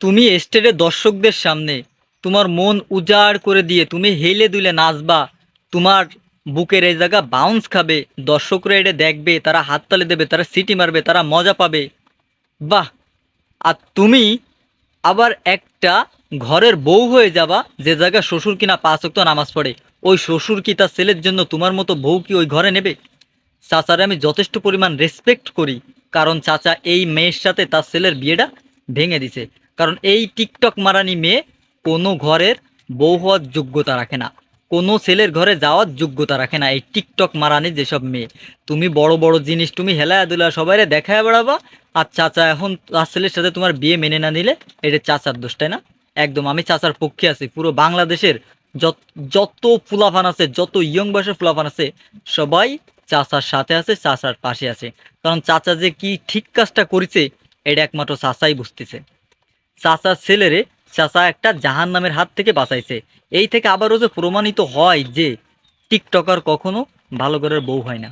তুমি স্টেজে দর্শকদের সামনে তোমার মন উজাড় করে দিয়ে তুমি হেলে দুলে নাচবা, তোমার বুকের এই জায়গা বাউন্স খাবে, দর্শকরা এটা দেখবে, তারা হাততালি দেবে, তারা সিটি মারবে, তারা মজা পাবে। বাহ! আর তুমি আবার একটা ঘরের বউ হয়ে যাবা, যে জায়গায় শ্বশুর কিনা পাঁচ ওয়াক্ত নামাজ পড়ে। ওই শ্বশুর কি তার ছেলের জন্য তোমার মতো বউ কি ওই ঘরে নেবে? চাচারে আমি যথেষ্ট পরিমাণ রেসপেক্ট করি, কারণ চাচা এই মেয়ের সাথে তার ছেলের বিয়েটা ভেঙে দিছে। কারণ এই টিকটক মারানি মেয়ে কোনো ঘরের বউ হওয়ার যোগ্যতা রাখে না। কোনো ছেলের ঘরে যাওয়ার যোগ্যতা রাখে না এই টিকটক মারানি যেসব মেয়ে। তুমি বড় বড় জিনিস তুমি হেলায়া দুলা সবাইরে দেখায় বেড়াবা, আর চাচা এখন তার ছেলের সাথে তোমার বিয়ে মেনে না নিলে এটা চাচার দোষ, তাই না? একদম, আমি চাচার পক্ষে আছি, পুরো বাংলাদেশের যত যত ফুলাফান আছে, যত ইয়ং বয়সের ফুলাফান আছে, সবাই চাচার সাথে আছে, চাচার পাশে আছে। কারণ চাচা যে কি ঠিক কাজটা করেছে, এটা একমাত্র চাচাই বুঝতেছে। চাচার ছেলেরে চাচা একটা জাহান নামের হাত থেকে বাঁচাইছে। এই থেকে আবারও যে প্রমাণিত হয় যে টিকটকার কখনো ভালো করার বউ হয় না।